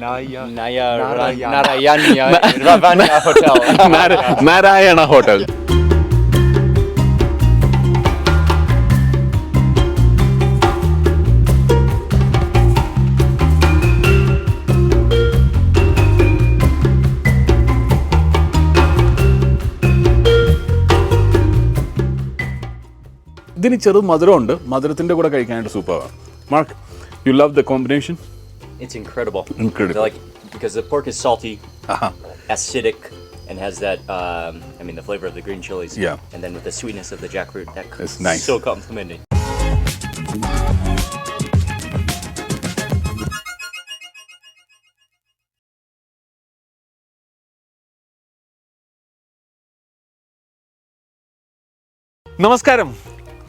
Naya. Naya Narayana. Narayana Ravanya Hotel. നാര- Narayana hotel ഇതിന് ചെറു മധുരമുണ്ട് മധുരത്തിന്റെ കൂടെ കഴിക്കാനായിട്ട് സൂപ്പറാണ് Mark you love the combination It's incredible. Incredible. Like because the pork is salty, Aaha acidic, and has that. Um, I mean, the flavor of the green chilies. Yeah. And then with the sweetness of the jackfruit, that It's nice. so complimenting. നമസ്കാരം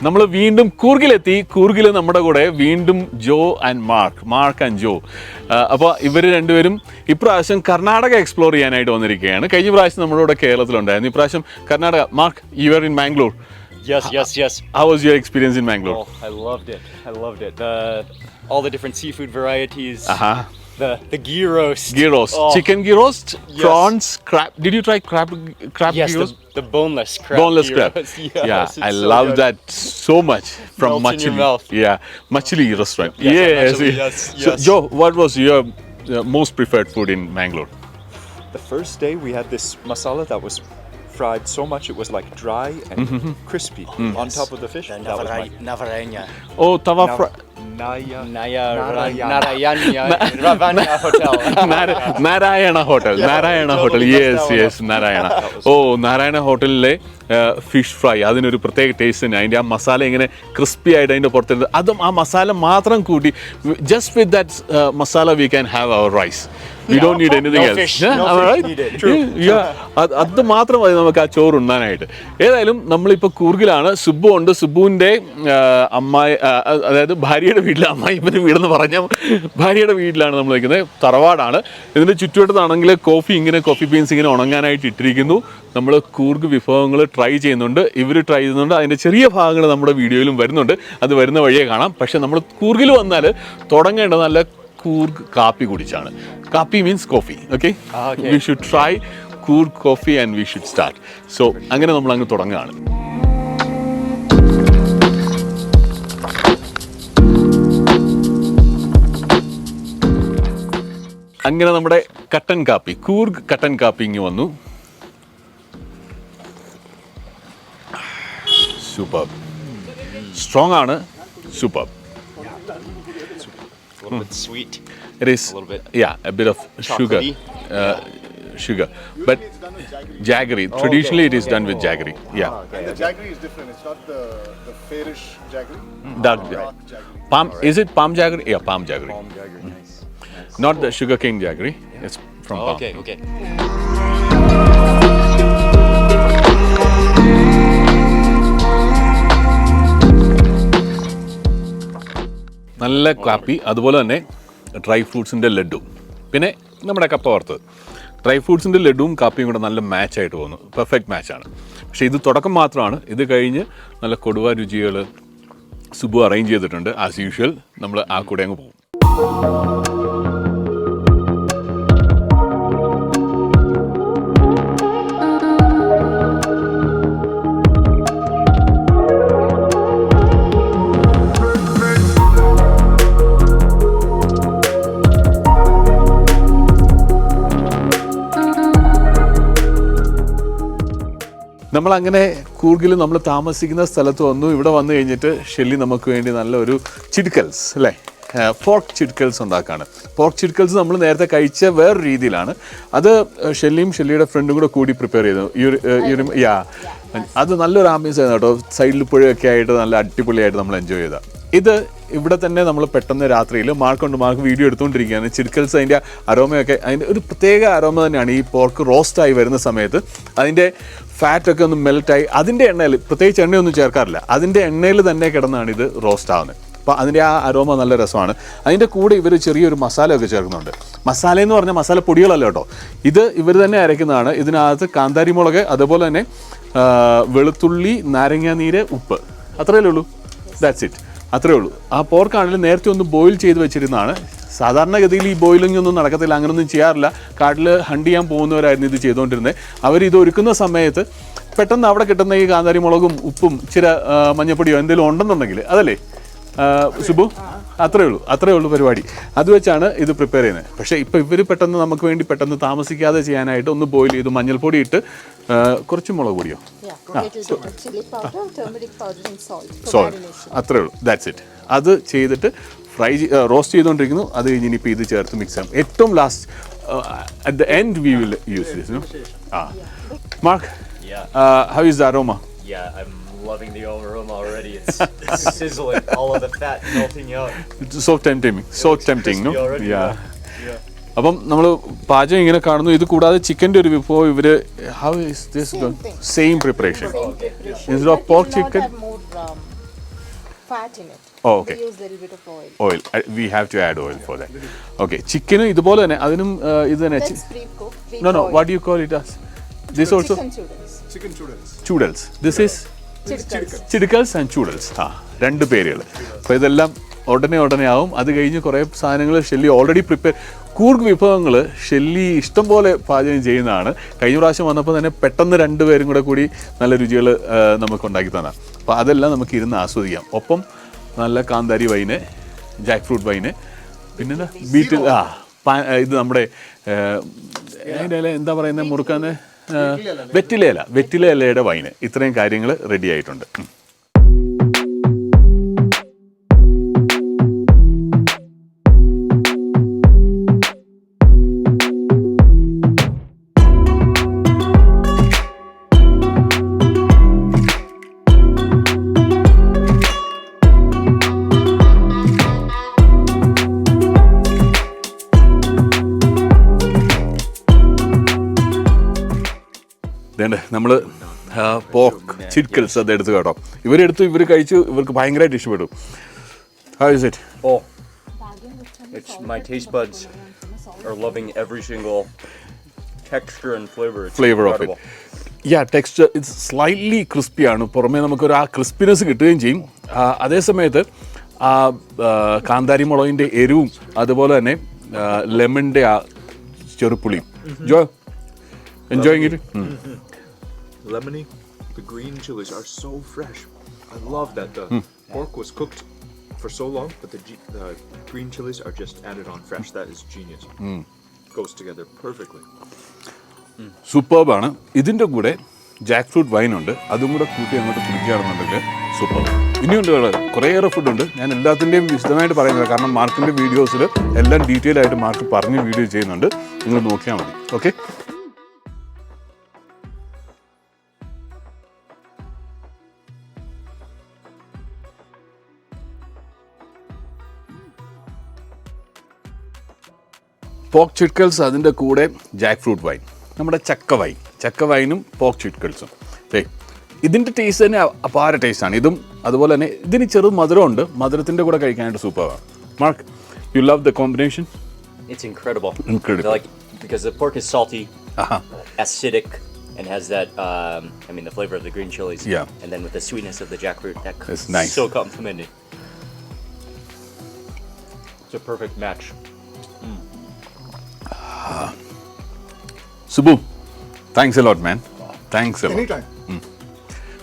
നമ്മൾ വീണ്ടും കൂർഗിലെത്തി കൂർഗിൽ നമ്മുടെ കൂടെ വീണ്ടും Joe and Mark Mark and Joe അപ്പോൾ ഇവർ രണ്ടുപേരും ഇപ്രാവശ്യം കർണാടക എക്സ്പ്ലോർ ചെയ്യാനായിട്ട് വന്നിരിക്കുകയാണ് കഴിഞ്ഞ പ്രാവശ്യം നമ്മുടെ കൂടെ കേരളത്തിലുണ്ടായിരുന്നു ഇപ്രാവശ്യം Karnataka Mark you are in Mangalore Yes, yes, yes. How was your experience in Mangalore? Oh, I loved it. I loved it. The all the different seafood varieties. ആഹാ the the ghee roast. Ghee roast, Oh, chicken ghee roast, Yes. prawns, crab. Did you try crab crab Yes, ghee the, roast? the boneless crab. Boneless ghee crab. roast. Yes, yeah, I so love good. that so much from Machili. Yeah, Machili restaurant. Yes, Yes, Machili, yes, So. Joe, what was your uh, most preferred food in Mangalore? The first day we had this masala that was fried so much it was like dry and mm-hmm. crispy mm. on top of the fish. The That my- Oh, tava Nav- fry. Naya. Naya Narayana. Narayana Hotel. Narayana Hotel Narayana Hotel Yes Yes Narayana Oh ഓ നാരായണ ഹോട്ടലിലെ fish fry അതിനൊരു പ്രത്യേക taste തന്നെ. അതിന്റെ ആ മസാല ഇങ്ങനെ crispy ആയിട്ട് അതിന്റെ പുറത്തിരുന്നത് അതും ആ മസാല മാത്രം കൂട്ടി just with that masala we can have our rice we don't need anything. അത് മാത്രം മതി നമുക്ക് ആ ചോറ് ഉണ്ണാനായിട്ട്. ഏതായാലും നമ്മളിപ്പോൾ കൂർഗിലാണ്. സുബു ഉണ്ട്. സുബുവിന്റെ അമ്മായി അതായത് ഭാര്യയുടെ വീട്ടിൽ ഇപ്പം വീടെന്ന് പറഞ്ഞാൽ ഭാര്യയുടെ വീട്ടിലാണ് നമ്മൾ നിൽക്കുന്നത്. തറവാടാണ്. ഇതിന്റെ ചുറ്റുവട്ടത്താണെങ്കിൽ കോഫി ഇങ്ങനെ കോഫി ബീൻസ് ഇങ്ങനെ ഉണങ്ങാനായിട്ട് ഇട്ടിരിക്കുന്നു. നമ്മൾ കൂർഗ് വിഭവങ്ങൾ ട്രൈ ചെയ്യുന്നുണ്ട്. ഇവർ ട്രൈ ചെയ്യുന്നുണ്ട്. അതിന്റെ ചെറിയ ഭാഗങ്ങൾ നമ്മുടെ വീഡിയോയിലും വരുന്നുണ്ട്. അത് വരുന്ന വഴിയെ കാണാം. പക്ഷേ നമ്മൾ കൂർഗിൽ വന്നാൽ തുടങ്ങേണ്ട നല്ല കൂർഗ് കാപ്പി കുടിച്ചാണ്. Kaapi means coffee okay we should try Coorg coffee and we should start so അങ്ങനെ നമ്മൾ അങ്ങ് തുടങ്ങുകയാണ്. അങ്ങനെ നമ്മുടെ കട്ടൻ കാപ്പി കൂർഗ് കട്ടൻ കാപ്പി ഇങ്ങ് വന്നു. സൂപ്പർ സ്ട്രോങ് ആണ് super A little bit sweet. It is, A little bit yeah, a bit of sugar, chocolatey. uh, sugar. But jaggery, traditionally it is done with jaggery. Yeah, And the jaggery is different. It's not the, the fairish jaggery. dark Dark jaggery. jaggery. Palm, is it palm jaggery? Yeah, palm jaggery. Palm jaggery, nice. Not the sugarcane jaggery. It's from Oh, palm. okay, okay. നല്ല കാപ്പി അതുപോലെ തന്നെ dry ഫ്രൂട്ട്സിന്റെ laddu പിന്നെ നമ്മുടെ കപ്പ വറുത്തത്. Dry ഫ്രൂട്ട്സിന്റെ ലഡുവും കാപ്പിയും കൂടെ നല്ല മാച്ച് ആയിട്ട് പോകുന്നു. പെർഫെക്റ്റ് മാച്ചാണ് പക്ഷേ ഇത് തുടക്കം മാത്രമാണ്. ഇത് കഴിഞ്ഞ് നല്ല കൊടുവ രുചികൾ സുബു അറേഞ്ച് ചെയ്തിട്ടുണ്ട്. ആസ് യൂഷ്വൽ നമ്മൾ ആ കൂടെ അങ്ങ് പോകും. നമ്മൾ അങ്ങനെ കൂർഗിൽ നമ്മൾ താമസിക്കുന്ന സ്ഥലത്ത് വന്നു ഇവിടെ വന്നു കഴിഞ്ഞിട്ട് ഷെല്ലി നമുക്ക് വേണ്ടി നല്ലൊരു ചിടുക്കൽസ് അല്ലേ? പോർക്ക് ചിടുക്കൽസ് ഉണ്ടാക്കുകയാണ് പോർക്ക് ചിടുക്കൽസ് നമ്മൾ നേരത്തെ കഴിച്ച വേറെ രീതിയിലാണ്. അത് ഷെല്ലിയും ഷെല്ലിയുടെ ഫ്രണ്ടും കൂടെ കൂടി പ്രിപ്പയർ ചെയ്തു. യാ. അത് നല്ലൊരു ആംബിയൻസ് ആയിരുന്നു കേട്ടോ. സൈഡിൽ പുഴയൊക്കെ ആയിട്ട് നല്ല അടിപൊളിയായിട്ട് നമ്മൾ എൻജോയ് ചെയ്ത. ഇത് ഇവിടെ തന്നെ നമ്മൾ പെട്ടെന്ന് രാത്രിയിൽ മാർക്കുണ്ട് മാർക്ക് വീഡിയോ എടുത്തുകൊണ്ടിരിക്കുകയാണ്. ചിഡ്കൽസ് അതിന്റെ അരോമയൊക്കെ അതിന്റെ ഒരു പ്രത്യേക അരോമ തന്നെയാണ് ഈ പോർക്ക് റോസ്റ്റായി വരുന്ന സമയത്ത്. അതിന്റെ ഫാറ്റൊക്കെ ഒന്ന് മെൽറ്റായി. അതിന്റെ എണ്ണയിൽ പ്രത്യേകിച്ച് എണ്ണയൊന്നും ചേർക്കാറില്ല. അതിന്റെ എണ്ണയിൽ തന്നെ കിടന്നാണ് ഇത് റോസ്റ്റ് ആവുന്നത്. അപ്പോൾ അതിന്റെ ആ അരോമ നല്ല രസമാണ്. അതിന്റെ കൂടെ ഇവർ ചെറിയൊരു മസാലയൊക്കെ ചേർക്കുന്നുണ്ട്. മസാല എന്ന് പറഞ്ഞാൽ മസാല പൊടികളല്ല കേട്ടോ. ഇത് ഇവർ തന്നെ അരയ്ക്കുന്നതാണ്. ഇതിനകത്ത് കാന്താരി മുളക് അതുപോലെ തന്നെ വെളുത്തുള്ളി നാരങ്ങാനീര് ഉപ്പ്. അത്രയല്ലേ ഉള്ളൂ. ദാറ്റ്സ് ഇറ്റ് അത്രയേ ഉള്ളൂ. ആ പോർക്കാണെങ്കിൽ നേരത്തെ ഒന്ന് ബോയിൽ ചെയ്ത് വെച്ചിരുന്നതാണ്. സാധാരണഗതിയിൽ ഈ ബോയിലിംഗ് ഒന്നും നടക്കത്തില്ല അങ്ങനൊന്നും ചെയ്യാറില്ല. കാട്ടിൽ ഹണ്ട് ചെയ്യാൻ പോകുന്നവരായിരുന്നു ഇത് ചെയ്തുകൊണ്ടിരുന്നത്. അവർ ഇത് ഒരുക്കുന്ന സമയത്ത് പെട്ടെന്ന് അവിടെ കിട്ടുന്ന ഈ കാന്താരി മുളകും ഉപ്പും ഇച്ചിരി മഞ്ഞപ്പൊടിയോ എന്തെങ്കിലും ഉണ്ടെന്നുണ്ടെങ്കിൽ അതല്ലേ? സുബു അത്രേ ഉള്ളൂ അത്രേ ഉള്ളൂ പരിപാടി. അത് വെച്ചാണ് ഇത് പ്രിപ്പയർ ചെയ്യുന്നത്. പക്ഷേ ഇപ്പോൾ ഇവർ പെട്ടെന്ന് നമുക്ക് വേണ്ടി പെട്ടെന്ന് താമസിക്കാതെ ചെയ്യാനായിട്ട് ഒന്ന് ബോയിൽ ചെയ്ത് മഞ്ഞൾപ്പൊടി ഇട്ട് കുറച്ച് മുളക് പൊടിയോ? സോൾട്ട് അത്രേ ഉള്ളൂ. ദാറ്റ്സ് ഇറ്റ് അത് ചെയ്തിട്ട് ഫ്രൈ റോസ്റ്റ് ചെയ്തുകൊണ്ടിരിക്കുന്നു അത് കഴിഞ്ഞ് ഇനിയിപ്പോൾ ഇത് ചേർത്ത് മിക്സ് ചെയ്യാം. ഏറ്റവും last at the end we will use this no ആ. Mark Yeah. How is the aroma Yeah, I'm loving the aroma already. It's, it's sizzling, all of the fat melting out. So tempting so tempting no no? already, yeah yeah. അപ്പം നമ്മൾ പാചകം ഇങ്ങനെ കാണുന്നു. ഇത് കൂടാതെ ചിക്കന്റെ ഒരു വിഭവം ഇവർ how is this same preparation instead of pork of fat in it. Oh, okay. We use a little bit of oil. Oil we have to add oil for that okay ചിക്കനും ഇതുപോലെ തന്നെ അതിനും ഇത് തന്നെ That's pre-cooked. pre no no what you call it as this also Chicken chudals. Chicken chudals. Chudals this is Chidkals. Chidukkals and chudals ആ രണ്ട് പേരുകൾ അപ്പോൾ ഇതെല്ലാം ഉടനെ ഉടനെ ആവും അത് കഴിഞ്ഞ് കുറേ സാധനങ്ങൾ ഷെല്ലി ഓൾറെഡി പ്രിപ്പയർ കൂർഗ് വിഭവങ്ങൾ ഷെല്ലി ഇഷ്ടം പോലെ പാചകം ചെയ്യുന്നതാണ്. കഴിഞ്ഞ പ്രാവശ്യം വന്നപ്പോൾ തന്നെ പെട്ടെന്ന് രണ്ടുപേരും കൂടെ കൂടി നല്ല രുചികൾ നമുക്ക് ഉണ്ടാക്കി തന്നാണ് അപ്പോൾ അതെല്ലാം നമുക്ക് ഇരുന്ന് ആസ്വദിക്കാം. ഒപ്പം നല്ല കാന്താരി വൈന് ജാക്ക് ഫ്രൂട്ട് വൈന് പിന്നെ ബീറ്റിൽ ആ പാ- ഇത് നമ്മുടെ അതിന്റെ എന്താ പറയുന്നത് മുറുക്കാന്ന്? വെറ്റിലയില വെറ്റിലയിലയുടെ വൈന്. ഇത്രയും കാര്യങ്ങൾ റെഡി ആയിട്ടുണ്ട്. നമ്മൾ പോക്ക് ചിഡ്കൽസ് അത് എടുത്ത് കേട്ടോ. ഇവരെടുത്ത് ഇവർ കഴിച്ചു ഇവർക്ക് ഭയങ്കരമായിട്ട് ഇഷ്ടപ്പെട്ടു. How is it oh it's my taste buds are loving every single texture and flavor. It's flavour of incredible. It yeah texture it's slightly ക്രിസ്പിയാണ് പുറമേ നമുക്കൊരു ആ ക്രിസ്പിനെസ് കിട്ടുകയും ചെയ്യും. അതേ സമയത്ത് ആ ആ, കാന്താരി മുളകിന്റെ എരിവും അതുപോലെ തന്നെ ലെമണിന്റെ ആ ചെറുപ്പുളിയും Joe enjoying it Lemony, the green chilies are so fresh. I love that the mm. pork was cooked for so long, but the, the green chilies are just added on fresh. That is genius. Mm. Goes together perfectly. സൂപ്പർബാണ് ഇതിന്റെ കൂടെ Jack fruit wine ഉണ്ട് അതും കൂടെ കൂട്ടി അങ്ങോട്ട് കുടിക്കുകയാണെന്നുണ്ടെങ്കിൽ super ഇനിയുണ്ട് കുറേയേറെ ഫുഡുണ്ട് ഞാൻ എല്ലാത്തിന്റെയും വിശദമായിട്ട് പറയുന്നില്ല കാരണം മാർക്കിന്റെ വീഡിയോസിൽ എല്ലാം ഡീറ്റെയിൽ ആയിട്ട് മാർക്ക് പറഞ്ഞ് വീഡിയോ ചെയ്യുന്നുണ്ട് നിങ്ങൾ നോക്കിയാൽ മതി ഓക്കെ പോക്ക് ചിട്കൽസ് അതിന്റെ കൂടെ ജാക്ക് ഫ്രൂട്ട് വൈൻ നമ്മുടെ ചക്ക വൈൻ ചക്ക വൈനും പോക്ക് ചിട്കൽസും ഏ ഇതിന്റെ ടേസ്റ്റ് തന്നെ അപാര ടേസ്റ്റാണ് ഇതും അതുപോലെ തന്നെ ഇതിന് ചെറു മധുരമുണ്ട് മധുരത്തിന്റെ കൂടെ കഴിക്കാനായിട്ട് സൂപ്പറാണ് Mark you love the combination It's incredible. Incredible. Like because the pork is salty, Uh-huh. acidic, and has that. Um, I mean, the flavor of the green chilies. Yeah. And then with the sweetness of the jackfruit, that is nice. so complimented. It's a perfect match. Subbu, thanks a lot, man. Thanks a lot. Anytime. Mm.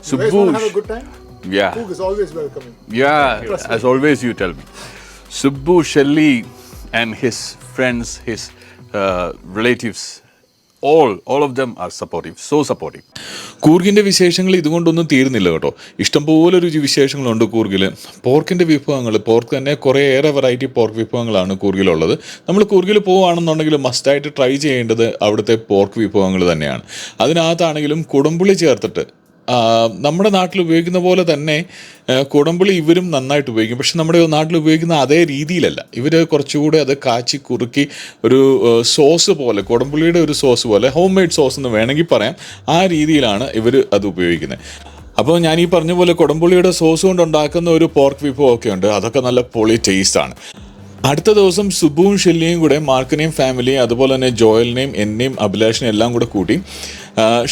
Subbu, you guys want to have a good time? Yeah. Cook is always welcoming. Yeah, as always, you tell me. Subbu Shelly and his friends, his uh, relatives all, all of them are supportive so supportive കൂർഗിന്റെ വിശേഷങ്ങൾ ഇതുകൊണ്ടൊന്നും തീരുന്നില്ല കേട്ടോ. ഇഷ്ടംപോലെ രുചി വിശേഷങ്ങളുണ്ട് കൂർഗിൽ പോർക്കിന്റെ വിഭവങ്ങൾ pork തന്നെ കുറേയേറെ variety pork വിഭവങ്ങളാണ് കൂർഗിലുള്ളത്. നമ്മൾ കൂർഗിൽ പോവുകയാണെന്നുണ്ടെങ്കിൽ മസ്റ്റായിട്ട് ട്രൈ ചെയ്യേണ്ടത് അവിടുത്തെ പോർക്ക് വിഭവങ്ങൾ തന്നെയാണ്. അതിനകത്താണെങ്കിലും കുടംപുളി ചേർത്തിട്ട് നമ്മുടെ നാട്ടിൽ ഉപയോഗിക്കുന്ന പോലെ തന്നെ കുടംപുളി ഇവരും നന്നായിട്ട് ഉപയോഗിക്കും. പക്ഷെ നമ്മുടെ നാട്ടിൽ ഉപയോഗിക്കുന്ന അതേ രീതിയിലല്ല. ഇവർ കുറച്ചുകൂടെ അത് കാച്ചി കുറുക്കി ഒരു സോസ് പോലെ കുടംപുളിയുടെ ഒരു സോസ് പോലെ ഹോം മെയ്ഡ് സോസ് എന്ന് വേണമെങ്കിൽ പറയാം. ആ രീതിയിലാണ് ഇവർ അത് ഉപയോഗിക്കുന്നത്. അപ്പോൾ ഞാൻ ഈ പറഞ്ഞ പോലെ കുടംപുളിയുടെ സോസ് കൊണ്ട് ഉണ്ടാക്കുന്ന ഒരു പോർക്ക് വിഭവം ഒക്കെ ഉണ്ട്. അതൊക്കെ നല്ല പൊളി ടേസ്റ്റാണ് അടുത്ത ദിവസം സുബുവും ഷെല്ലിയും കൂടെ മാർക്കിനെയും ഫാമിലിയും അതുപോലെ തന്നെ ജോയലിനെയും എന്നെയും അഭിലാഷിനെയും എല്ലാം കൂടെ കൂട്ടി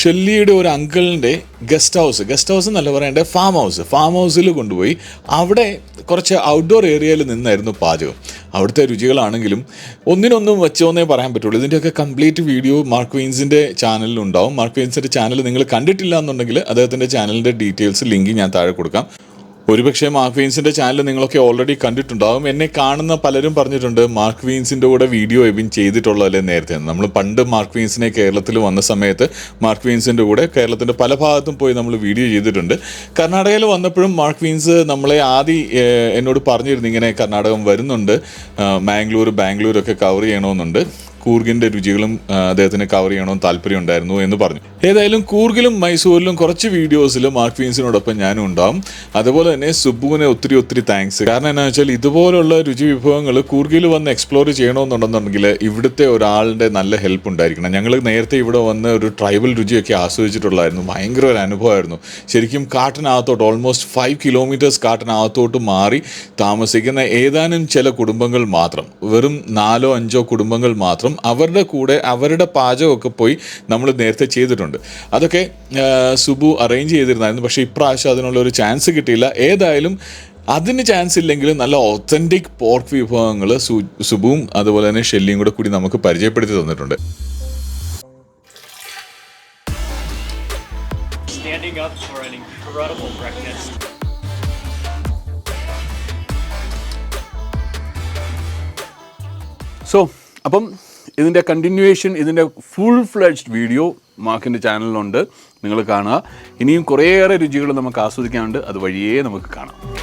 ഷെല്ലിയുടെ ഒരു അങ്കിളിന്റെ ഗസ്റ്റ് ഹൗസ്. ഗസ്റ്റ് ഹൗസ് എന്നല്ല പറയേണ്ടത് ഫാം ഹൗസ് ഫാം ഹൗസിൽ കൊണ്ടുപോയി അവിടെ കുറച്ച് ഔട്ട്ഡോർ ഏരിയയിൽ നിന്നായിരുന്നു പാചകം. അവിടുത്തെ രുചികളാണെങ്കിലും ഒന്നിനൊന്നും വെച്ചോന്നേ പറയാൻ പറ്റുള്ളൂ. ഇതിന്റെയൊക്കെ കംപ്ലീറ്റ് വീഡിയോ മാർക്ക് വീൻസിന്റെ ചാനലിലുണ്ടാവും മാർക്ക് വീൻസിന്റെ ചാനൽ നിങ്ങൾ കണ്ടിട്ടില്ല എന്നുണ്ടെങ്കിൽ അദ്ദേഹത്തിന്റെ ചാനലിന്റെ ഡീറ്റെയിൽസ് ലിങ്ക് ഞാൻ താഴെ കൊടുക്കാം. ഒരുപക്ഷെ മാർക്ക് വീൻസിന്റെ ചാനൽ നിങ്ങളൊക്കെ ഓൾറെഡി കണ്ടിട്ടുണ്ടാവും. എന്നെ കാണുന്ന പലരും പറഞ്ഞിട്ടുണ്ട് മാർക്ക് വീൻസിന്റെ കൂടെ വീഡിയോ എബിൻ ചെയ്തിട്ടുള്ളതല്ലേ നേരത്തെ. നമ്മൾ പണ്ട് മാർക്ക് വീൻസിനെ കേരളത്തിൽ വന്ന സമയത്ത് മാർക്ക് വീൻസിന്റെ കൂടെ കേരളത്തിന്റെ പല ഭാഗത്തും പോയി നമ്മൾ വീഡിയോ ചെയ്തിട്ടുണ്ട്. കർണാടകയിൽ വന്നപ്പോഴും മാർക്ക് വീൻസ് നമ്മളെ ആദ്യം എന്നോട് പറഞ്ഞിരുന്നു ഇങ്ങനെ കർണാടകം വരുന്നുണ്ട്. മാംഗ്ലൂർ ബാംഗ്ലൂർ ഒക്കെ കവർ ചെയ്യണമെന്നുണ്ട്. കൂർഗിന്റെ രുചികളും അദ്ദേഹത്തിന് കവർ ചെയ്യണമെന്ന് താല്പര്യം ഉണ്ടായിരുന്നു എന്ന് പറഞ്ഞു. ഏതായാലും കൂർഗിലും മൈസൂരിലും കുറച്ച് വീഡിയോസിലും മാർക്ക് ഫീൻസിനോടൊപ്പം ഞാനും ഉണ്ടാവും. അതുപോലെ തന്നെ സുബുവിനെ ഒത്തിരി ഒത്തിരി താങ്ക്സ് കാരണം എന്നാ വെച്ചാൽ ഇതുപോലുള്ള രുചി വിഭവങ്ങൾ കൂർഗിൽ വന്ന് എക്സ്പ്ലോർ ചെയ്യണമെന്നുണ്ടെന്നുണ്ടെങ്കിൽ ഇവിടുത്തെ ഒരാളുടെ നല്ല ഹെൽപ്പ് ഉണ്ടായിരിക്കണം. ഞങ്ങൾ നേരത്തെ ഇവിടെ വന്ന് ഒരു ട്രൈബൽ രുചിയൊക്കെ ആസ്വദിച്ചിട്ടുള്ളായിരുന്നു ഭയങ്കര ഒരു അനുഭവമായിരുന്നു. ശരിക്കും കാട്ടിനകത്തോട്ട് ഓൾമോസ്റ്റ് ഫൈവ് കിലോമീറ്റേഴ്സ് കാട്ടിനകത്തോട്ട് മാറി താമസിക്കുന്ന ഏതാനും ചില കുടുംബങ്ങൾ മാത്രം വെറും നാലോ അഞ്ചോ കുടുംബങ്ങൾ മാത്രം അവരുടെ കൂടെ അവരുടെ പാചകമൊക്കെ പോയി നമ്മൾ നേരത്തെ ചെയ്തിട്ടുണ്ട്. അതൊക്കെ സുബു അറേഞ്ച് ചെയ്തിരുന്നായിരുന്നു. പക്ഷേ ഇപ്രാവശ്യം അതിനുള്ള ഒരു ചാൻസ് കിട്ടിയില്ല. ഏതായാലും അതിന് ചാൻസ് ഇല്ലെങ്കിലും നല്ല ഒത്തന്റിക് പോർക്ക് വിഭവങ്ങൾ സുബുവും അതുപോലെ തന്നെ ഷെല്ലിയും കൂടെ കൂടി നമുക്ക് പരിചയപ്പെടുത്തി തന്നിട്ടുണ്ട്. Standing up for an incredible breakfast. So അപ്പം ഇതിന്റെ കണ്ടിന്യൂവേഷൻ ഇതിന്റെ ഫുൾ ഫ്ലെഡ്ജ്ഡ് വീഡിയോ മാർക്കിന്റെ ചാനലിലുണ്ട് നിങ്ങൾ കാണുക. ഇനിയും കുറേയേറെ രുചികൾ നമുക്ക് ആസ്വദിക്കാനുണ്ട്. അത് വഴിയേ നമുക്ക് കാണാം.